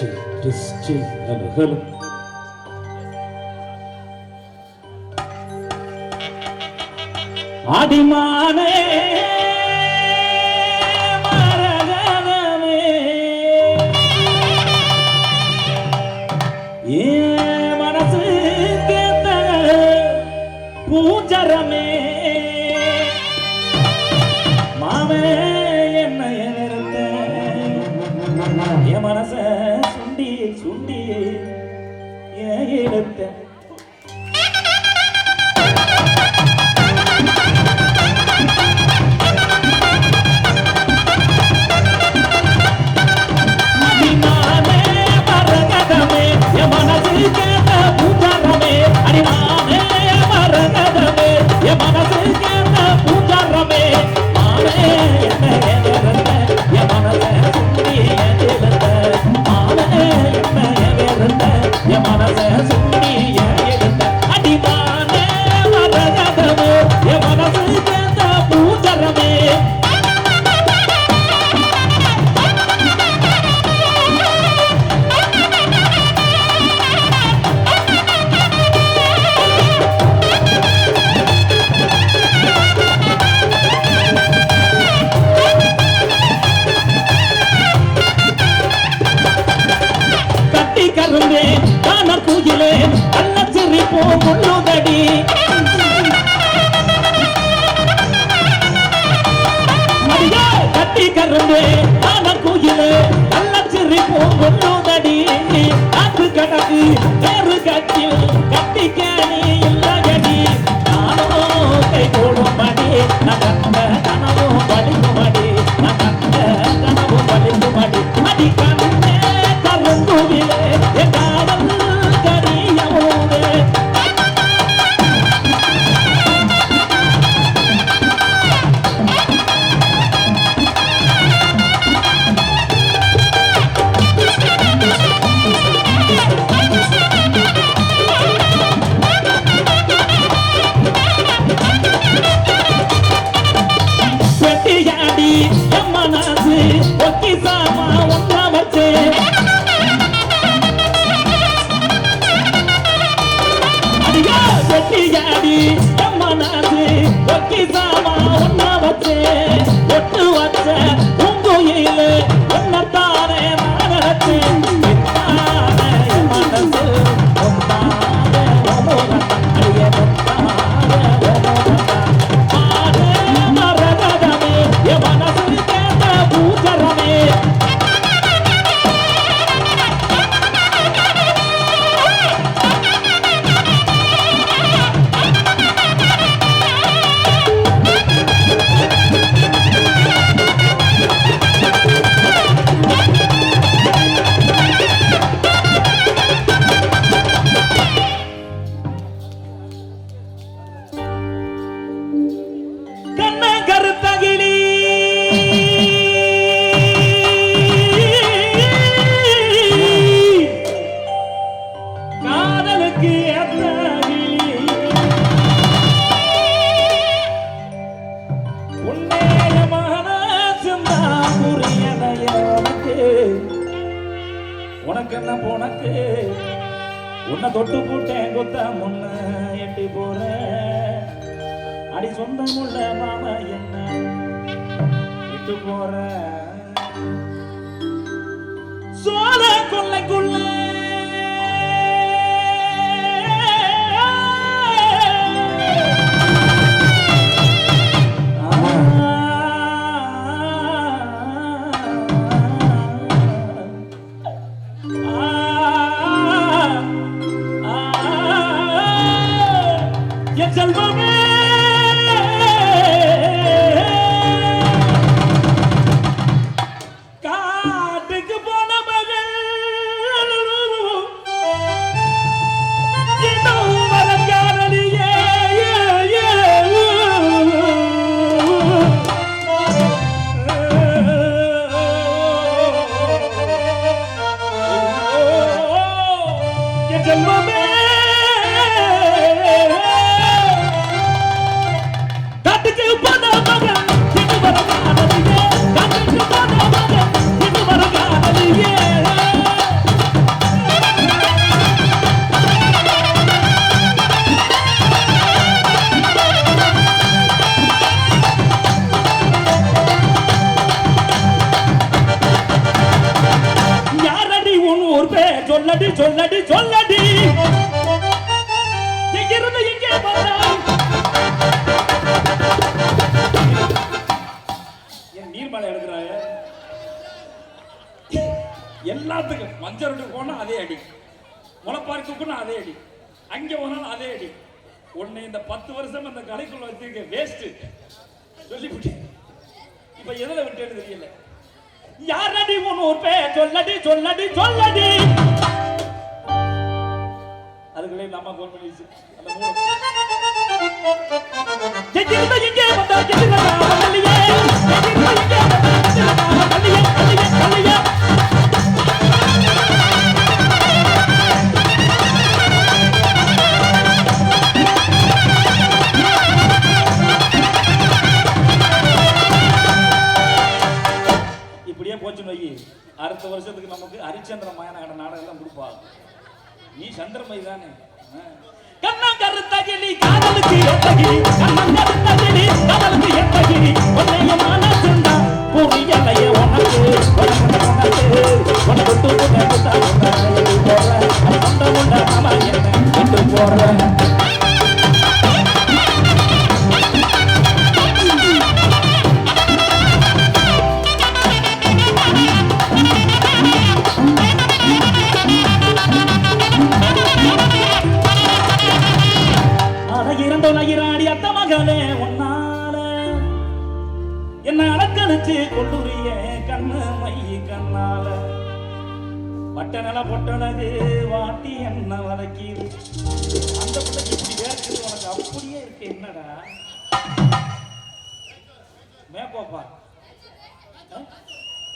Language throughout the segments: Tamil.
chill, just chill and hello. அடிமானே மரகனமே ஏ மனசு கேத்த பூஞ்சரமே மாமே என்ன என் மனச சுண்டியே சுண்டியே என் இடத்தை உனக்கு என்ன போனக்கு? உன்னை தொட்டு போட்டேன் கொத்த முன்ன எட்டி போற அடி சொந்தமுள்ள மாமா என்ன விட்டு போற. சோழ கொள்ளைக்குள்ள. செல்வமே. કે જન્મ મેં சொல்லடி சொல்லடி சொல்லடி. எங்கிருந்து இங்கே என் நீர்மலை எடுக்கிறாய? எல்லாத்துக்கும் மஞ்சள் போனா அதே அடி. முளைப்பாரி அதே அடி. அங்க போனாலும் அதே அடி. உன்னை இந்த பத்து வருஷம் இந்த கடைக்குள்ள வச்சிருக்க வேஸ்ட் சொல்லிவிட்டு இப்ப எதுல விட்டேன்னு தெரியல. யாரடி உன் ஒரு பேர்? சொல்லடி சொல்லடி சொல்லடி. அம்மா போன் பண்ணிடுச்சு அந்த மூணு வந்தா வந்தா இப்படியே அடுத்த வருஷத்துக்கு நமக்கு ஹரிச்சந்திர மயனாக நாடகம் தான் கொடுப்பா நீ சந்திரமை தானே. கண்ணம் கருத்தகிலி காதலுக்கு எத்தகிலி கண்ணம் கருத்தகிலி காதலுக்கு எத்தகிலி உன்னைய மனசுண்டா புரியலையே உனக்கு. உனக்கு உனக்கு உனக்கு விட்டு போற? பட்ட நில பொட்டனது வாட்டி என்ன வதக்கிது? அந்த பிள்ளைக்கு இப்படி வேர்க்குது உனக்கு அப்படியே இருக்கு என்னடா? மேப்போப்பா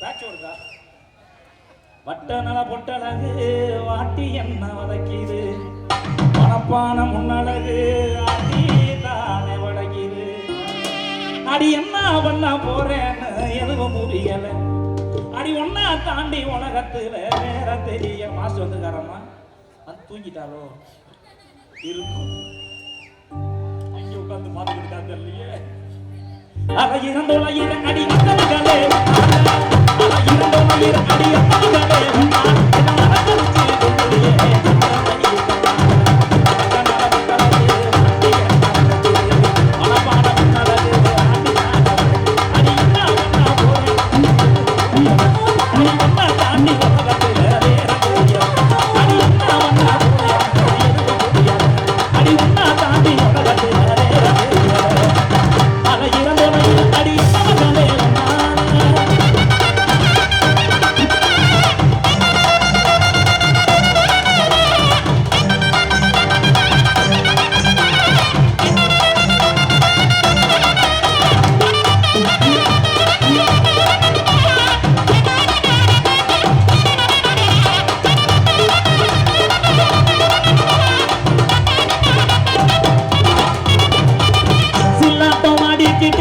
பேட்ச் வருதா வட்ட நல பொட்டழகு வாட்டி என்ன வதக்கிது? மனப்பான முன்னழகு ஆட்டி தானே வடக்கிது அடி என்ன பண்ண போறேன்னு எதுவும் புரியல. அப்படி ஒன்னா தாண்டி உலகத்துல வேற தெரிய மாசு வந்துக்காரம்மா அது தூங்கிட்டாலோ? இருக்கும். அங்க உட்கார்ந்து பார்த்துக்கிட்டு இல்லையே அல இரண்டோலாயிரம் அடி அக்கமகளே அல இரண்டோலாயிரம் அடி அக்கமகளே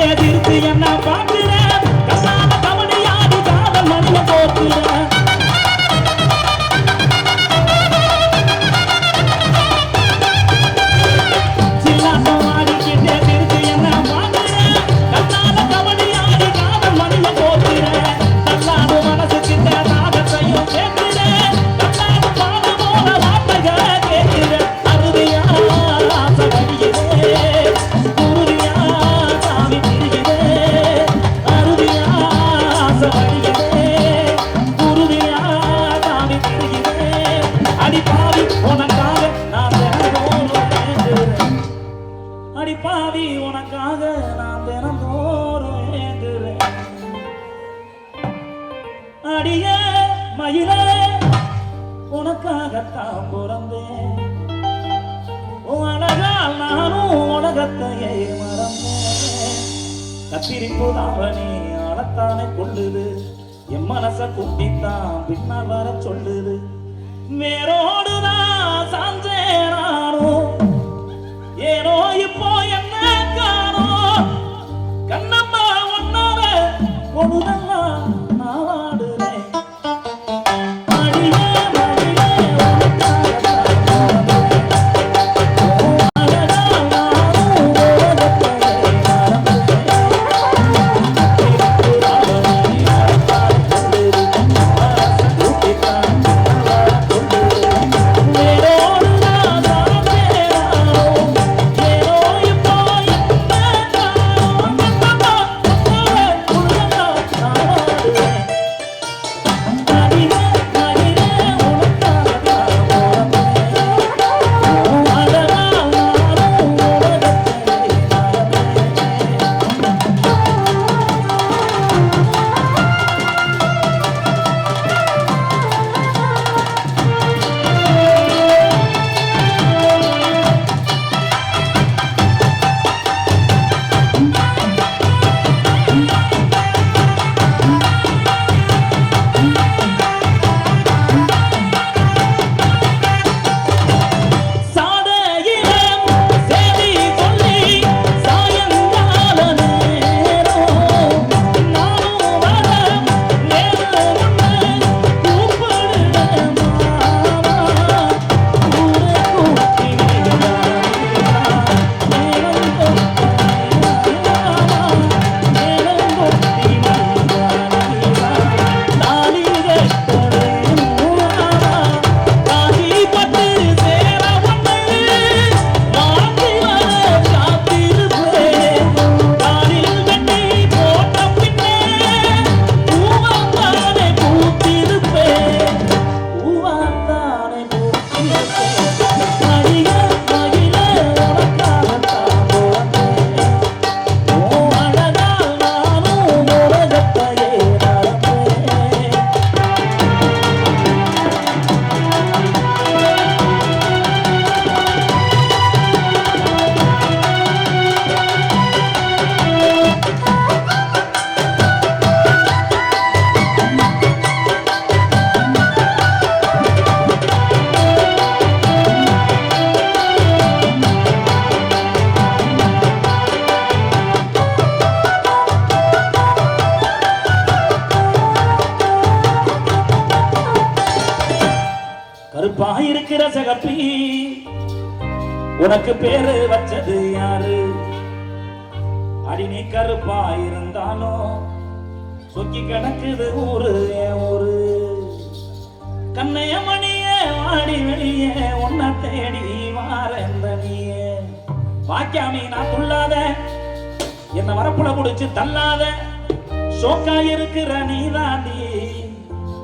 எதிர்த்து என்ன பாட்டு நடத்தையை மறந்தேன் கத்திரிப்பு தாவணி அடத்தானே கொள்ளுது என் மனச கூட்டித்தான் பின்னால் வர சொல்லுது. வேரோடுதான் சாஞ்சேன் நானும் ஏனோ இப்போ என்ன காணோம்? கண்ணம்மா ஒன்னால பொழுதெல்லாம் இருக்கிற சகப்பி உனக்கு பேரு வச்சது யாரு? அடி நீ கருப்பா இருந்தாலும் சொக்கி கணக்குது ஊரு என் ஊரு. கண்ணைய மணியே வாடி வெளியே உன்ன தேடி வாரந்த நீயே வாக்கியாமி நான் துள்ளாத. என்ன வரப்புல குடிச்சு தள்ளாத. சோக்கா இருக்கிற நீ தாண்டி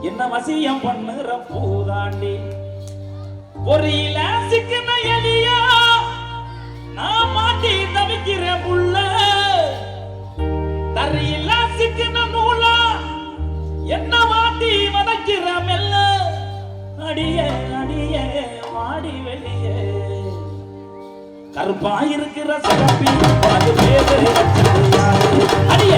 என்ன வசியம் பண்ணுற பூதாண்டி. ஒரு இல சிக்கின எலியா? நான் மாட்டி தவிக்கிற புள்ள. தரையில சிக்கின நூலா? என்ன மாட்டி வதக்கிற மெல்ல? அடிய அடியே மாடி வெளிய. கருப்பா இருக்கிற சிறப்பி அது பேரு அடி